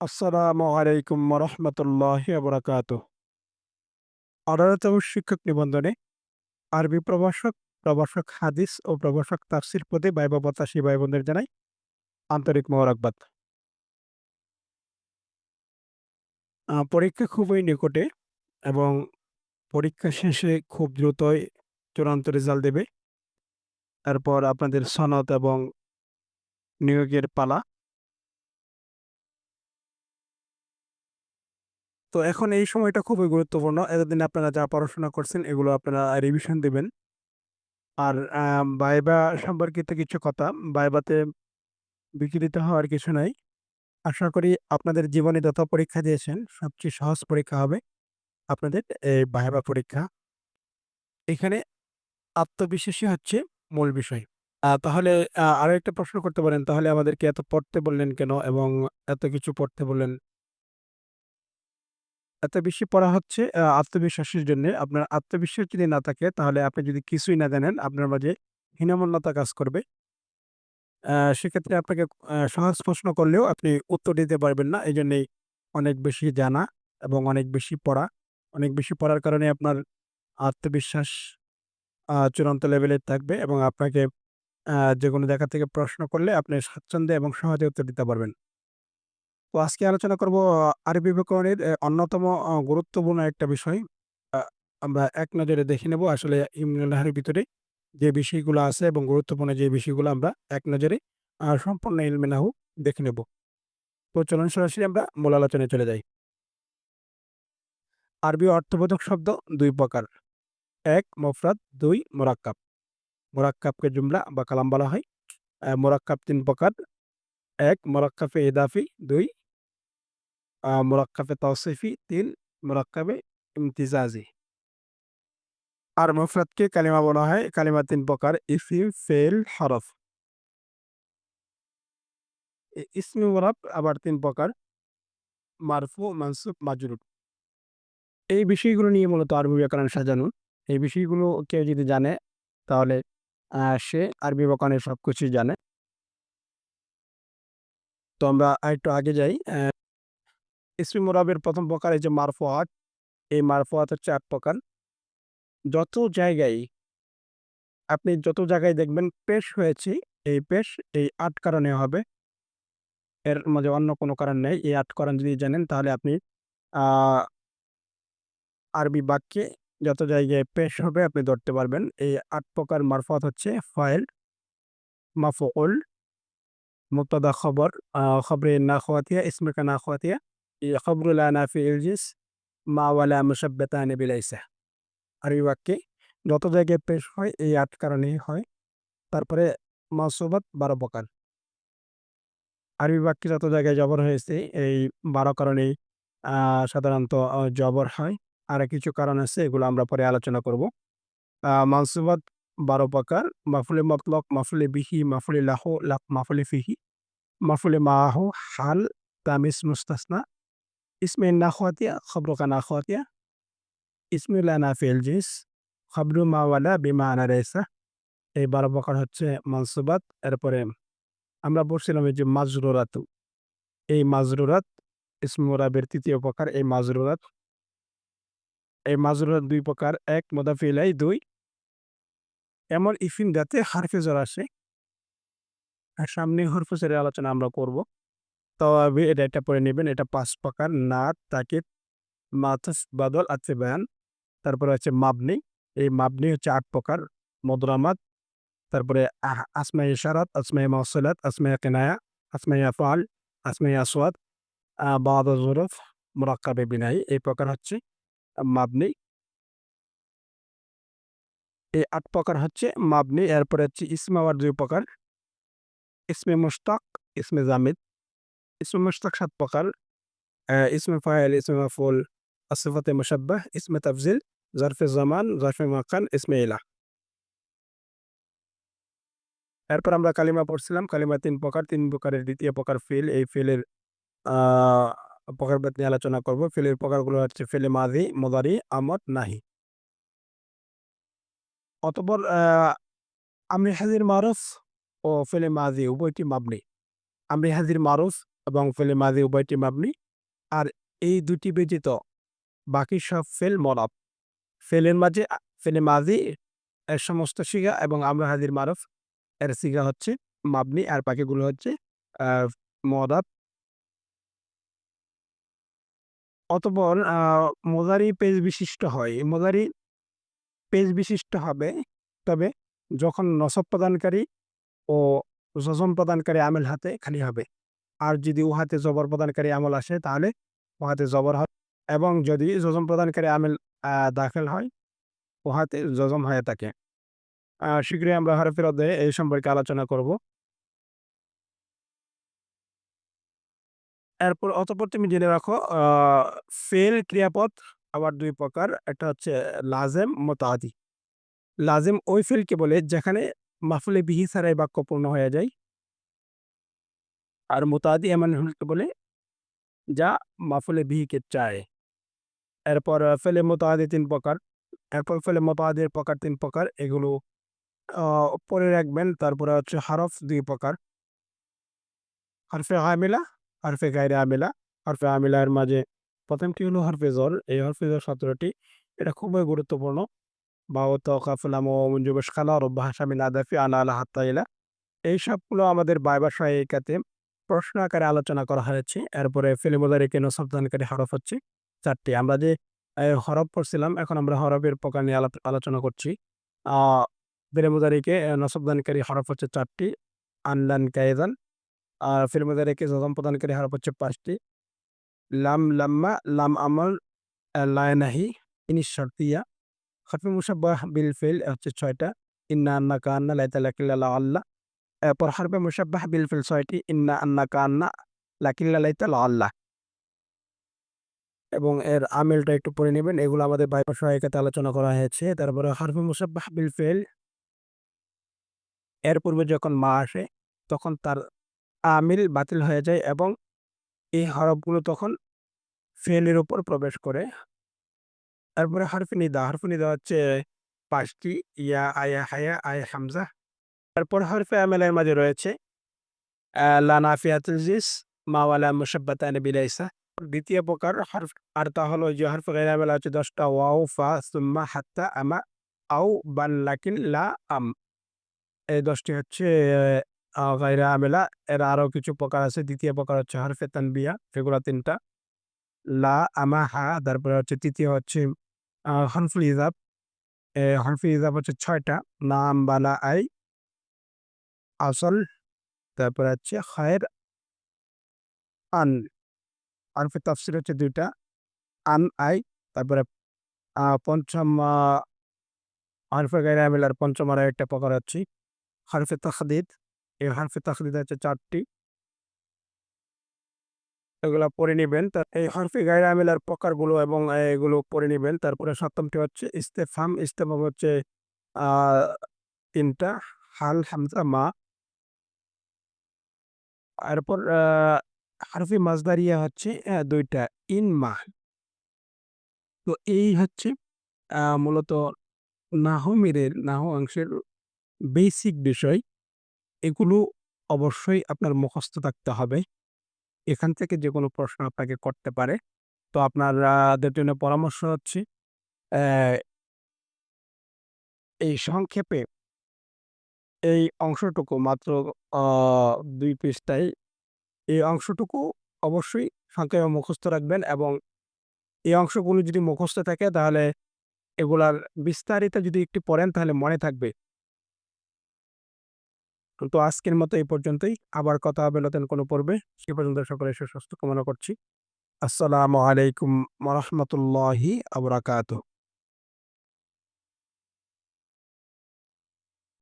আসসালামু আলাইকুম রহমতুল্লাহি বারাকাতু অনারতম শিক্ষক নিবন্ধনে আরবি প্রভাষক প্রভাষক হাদিস ও প্রভাষক তাফসির পদে বাইবা বাতাসী ভাই বোনদের জানাই আন্তরিক মোবারকবাদ। আহ, পরীক্ষা খুবই নিকটে এবং পরীক্ষা শেষে খুব দ্রুতই চূড়ান্ত রেজাল্ট দেবে। তারপর আপনাদের সনদ এবং নিয়োগের পালা তো এখন এই সময়টা খুবই গুরুত্বপূর্ণ। এতদিন আপনারা যা পড়াশোনা করছেন এগুলো আপনারা রিভিশন দিবেন। আর বাইবা সম্পর্কিত কিছু কথা বাইবাতে বিচলিত হওয়ার কিছু নাই। আশা করি আপনাদের জীবনে যত পরীক্ষা দিয়েছেন সবচেয়ে সহজ পরীক্ষা হবে আপনাদের এই বাইবা পরীক্ষা। এখানে আত্মবিশ্বাসী হচ্ছে মূল বিষয়। তাহলে আহ, আরও একটা প্রশ্ন করতে পারেন তাহলে আমাদেরকে এত পড়তে বললেন কেন এবং এত কিছু পড়তে বললেন? এত বেশি পড়া হচ্ছে আত্মবিশ্বাসের জন্য। আপনার আত্মবিশ্বাস যদি না থাকে, তাহলে আপনি যদি কিছুই না জানেন, আপনার মাঝে হীনমন্যতা কাজ করবে। সেক্ষেত্রে আপনাকে সহজ প্রশ্ন করলেও আপনি উত্তর দিতে পারবেন না। এই জন্যেই অনেক বেশি জানা এবং অনেক বেশি পড়া। অনেক বেশি পড়ার কারণে আপনার আত্মবিশ্বাস চূড়ান্ত লেভেলের থাকবে এবং আপনাকে যে কোনো জায়গা থেকে প্রশ্ন করলে আপনি স্বাচ্ছন্দ্যে এবং সহজে উত্তর দিতে পারবেন। তো আজকে আলোচনা করব, আরবি ব্যাকরণের অন্যতম গুরুত্বপূর্ণ একটা বিষয়। আমরা এক নজরে দেখে নেব আসলে ইমরানের ভিতরে যে বিষয়গুলো আছে এবং গুরুত্বপূর্ণ যে বিষয়গুলো আমরা এক নজরে সম্পূর্ণ ইলমেনাহু দেখে নেব। তো চলুন সরাসরি আমরা মূল আলোচনায় চলে যাই। আরবি অর্থবোধক শব্দ দুই প্রকার। এক, মফরাদ, দুই, মোরাক্কাব। মোরাক্কাবকে জুমলা বা কালাম বলা হয়। মোরাক্কাব তিন প্রকার। এক মোরাক্কাফে এদাফি দুই মোরাক্কাফে তৌসিফি তিন মোরাক্কাবে ইমতিজাজি আর মুফরাদকে কালিমা বলা হয় কালিমা তিন প্রকার ইসিম ফেল হরফ ইসমি মুরাব আবার তিন প্রকার মারফু মানসুব মাজরুর এই বিষয়গুলো নিয়ে মূলত আরবি ব্যাকরণ সাজানো এই বিষয়গুলো কেউ যদি জানে, তাহলে সে আরবি ব্যাকরণের সব কিছুই জানে। তো আমরা একটু আগে যাই ইসমি মুরাবের প্রথম প্রকার এই যে মারফুয়াত এই মারফুয়াত হচ্ছে এক প্রকার। যত জায়গায় আপনি যত জায়গায় দেখবেন পেশ হয়েছে, এই পেশ এই আট কারণে হবে। এর মধ্যে অন্য কোনো কারণ নেই। এই আট কারণ যদি জানেন তাহলে আপনি আরবি বাক্যে যত জায়গায় পেশ হবে আপনি ধরতে পারবেন। এই আট প্রকার মারফত হচ্ছে ফাইল মাফুল মুক্তদা খবর খবরে না খোয়াতিয়া ইসমকা না খোয়াতিয়া খবরুল্লাহ নাফি ইলজিস মা ওয়ালা মুসাব্বেতানি বিলাইসা আরবি বাক্যে যত জায়গায় পেশ হয় এই আট কারণেই হয় তারপরে মাসুবাত বারো প্রকার আরবি বাক্যে যত জায়গায় জবর হয়েছে এই বারো কারণেই সাধারণত জবর হয় আর কিছু কারণ আছে এগুলো আমরা পরে আলোচনা করব আহ, মানসুবাত বারো প্রকার মাফুলে মতলক মাফুলে বিহি মাফুলে লাহ লাফ মাফুলে ফিহি মাফুলে মাহ হাল তামিস মুস্তাসনা ইসমে না খাতিয়া খবরকা না খাতিয়া ইসমিল্লা না ফেলজিস খবরু মাওয়ালা বিমা আনারেসা এই বারো প্রকার হচ্ছে মানসুবাত এরপরে আমরা বলছিলাম এই যে মাজরুরাতু এই মাজরুরাত ইসমুরাবের তৃতীয় প্রকার এই মাজরুরাত এই মাজরুরাত দুই প্রকার এক মোদাফিলাই দুই এমন ইফিন যাতে হারফে জ্বর আসে সামনে হরফুজের আলোচনা আমরা করব তো এটা এটা পরে নেবেন, এটা পাঁচ প্রকার। নাত তাকিদ মাথাস, বাদল আছে বয়ান। তারপরে হচ্ছে মাবনি, এই মাবনি হচ্ছে আট প্রকার। মদরামাত তারপরে আসমাই ইশারাত আসমাই মসলাত আসমাই কেনায়া আসমাই আফাল আসমাই আসওয়াদ বাদ জরফ মোরাক্কাবে বিনাই এই প্রকার হচ্ছে মাবনি। এই আট প্রকার হচ্ছে মাবনি, এরপরে হচ্ছে ইসমে আবার দুই প্রকার। ইসমে মুশতাক, ইসমে জামিদ। ইসমে মুশতাক সাত প্রকার ইসমে ফাইল ইসমে মাফুল আসিফাতে মুসাব্বাহ ইসমে তাফজিল জারফে জামান জারফে মাকান ইসমে ইলা এরপর আমরা কালিমা পড়ছিলাম। কালিমা তিন প্রকার, তিন প্রকারের। দ্বিতীয় প্রকার ফিল, এই ফিলের আহ প্রকারভেদ নিয়ে আলোচনা করব। ফিলের প্রকারগুলো হচ্ছে ফেলে মাঝি মদারি, আমদ, নাহি। অতপর আমরি হাজির মারুফ ও ফেলে মাঝি উভয়টি মাবনি। আমরি হাজির মারুফ এবং ফেলে মাদি উভয়টি মাবনি আর এই দুটি ব্যতীত বাকি সব ফেল মরাব ফেলের মাঝে ফেলে মাদি এর সমস্ত সিগা এবং আমরা হাজির মারফ এর সিগা হচ্ছে মাবনি আর বাকিগুলো হচ্ছে মরাব অতপর মোজারি পেজ বিশিষ্ট হয়। মোজারি পেজ বিশিষ্ট হবে, তবে যখন নসব প্রদানকারী ও জজম প্রদানকারী আমেল হাতে খালি হবে। আর যদি উহাতে জবর প্রদানকারী আমল আসে, তাহলে উহাতে জবর হয় এবং যদি জজম প্রদানকারী আমেল দাখিল হয়, উহাতে জজম হয়ে থাকে। শীঘ্রই আমরা হরফের অধ্যায়ে এই সম্পর্কে আলোচনা করব। এরপর অতপর তুমি জেনে রাখো ফেল ক্রিয়াপদ আবার দুই প্রকার, একটা হচ্ছে লাজেম মোতাদি লাজেম ওই ফেলকে বলে, যেখানে মাফুলে বিহি ছাড়াই বাক্য পূর্ণ হয়ে যায়। আর মোতাদি এমন ফেলকে বলে যা মাফুলে বিহিকে চায় এরপর ফেলে মোতাদি তিন প্রকার এরপর ফেলে মোতাদির প্রকার তিন প্রকার এগুলো পরে রাখবেন তারপরে হচ্ছে হরফ দুই প্রকার হরফে আমিলা হরফে গাইরে আমিলা হরফে আমিলার মাঝে প্রথমটি হলো হরফে জর এই হরফে জর সতেরোটি এটা খুবই গুরুত্বপূর্ণ বাউ তকাফুলাম ও মুঞ্জুবেশ খালা রব্বা হাসামিন আদাফি আলা আলা হাত্তাইলা এই সবগুলো আমাদের বাইবা সহায়িকাতে প্রশ্ন আকারে আলোচনা করা হয়েছে। এরপরে ফিলিমোদারিকে নসবদানকারী হরফ হচ্ছে? চারটি। আমরা যে হরফ পড়ছিলাম, এখন আমরা হরফের প্রকার নিয়ে আলোচনা করছি। ফিলিমোদারিকে নসবদানকারী হরফ হচ্ছে চারটি। আনলান কায়দান। আর ফিলিমোদারিকে জজম প্রদানকারী হরফ হচ্ছে পাঁচটি। লাম লাম্মা, লাম আমল লায়নাহি ইনিস শর্তিয়া। খরফে মুসাব্বাহ বিল ফেল হচ্ছে ছয়টা। ইন্না আন্না কান্না লাইতা লাকিল্লা আল্লাহ। হরফে মুসাব্বাহ বিল ফেল ছয়টি ইন্না আন্না কান্না লাকিল্লা লাইতা আল্লাহ এবং এর আমেলটা একটু পড়ে নেবেন। এগুলো আমাদের বাইপাস সহায়িকাতে আলোচনা করা হয়েছে। তারপরে হরফে মুসাব্বাহ বিল ফেল এর পূর্বে যখন মা আসে, তখন তার আমিল বাতিল হয়ে যায় এবং এই হরফগুলো তখন ফেলের উপর প্রবেশ করে। তারপরে হরফে নিদা। হরফে নিদা হচ্ছে পাঁচটি। ইয়া, আয়া, হায়া, আয়, হামজা। তারপর হরফে আমেলের মাঝে রয়েছে আহ, লা নাফিয়াতুল জিস মাওয়ালা মুসাব্বাতান বিলাইসা। দ্বিতীয় প্রকার হরফ আর তা হলো যে হরফ গাইর আমেলা হচ্ছে দশটা ওয়াও ফা সুম্মা হাত্তা আমা আউ বান লাকিন লা আম। এই দশটি হচ্ছে গাইরা আমেলা। এর আরও কিছু প্রকার আছে। দ্বিতীয় প্রকার হচ্ছে হরফে তানবিয়া সেগুলো তিনটা লা আমা হা তারপরে হচ্ছে তৃতীয় হচ্ছে আহ, হরফুল ইজাব। এ হরফুল ইজাব হচ্ছে ছয়টা নাম বালা আই আসল তারপরে হচ্ছে খায়ের আন হরফে তাফসির হচ্ছে দুইটা আন আই তারপরে পঞ্চম আহ, হরফে গাইরা আমেলার পঞ্চম আর একটা প্রকার হচ্ছে হরফে তাখদিদ এই হরফে তাখদিদ হচ্ছে চারটি। এগুলো পড়ে নেবেন তা এই হরফে গাইরা আমেলার প্রকারগুলো এবং এগুলো পড়ে নেবেন তারপরে সপ্তমটি হচ্ছে ইস্তেফাম ইস্তেফাম হচ্ছে তিনটা হাল হামজা মা এরপর হরফে মাজদারিয়া হচ্ছে দুইটা, ইন মা তো এই হচ্ছে মূলত নাহমিরের, নাহ অংশের বেসিক বিষয়। এগুলো অবশ্যই আপনার মুখস্থ থাকতে হবে। এখান থেকে যে কোনো প্রশ্ন আপনাকে করতে পারে। তো আপনাদের জন্য পরামর্শ হচ্ছে এই সংক্ষেপে এই অংশটুকু মাত্র দুই পৃষ্ঠায়। এই অংশটুকু অবশ্যই সংক্ষেপে মুখস্থ রাখবেন এবং এই অংশগুলো যদি মুখস্থ থাকে তাহলে এগুলার বিস্তারিত যদি একটু পড়েন তাহলে মনে থাকবে। তো আজকের মতো এই পর্যন্তই। আবার কথা হবে নতুন কোনো পর্বে। সে পর্যন্ত সকলে সুস্বাস্থ্য কামনা করছি। আসসালামু আলাইকুম রহমতুল্লাহি আবরাকাত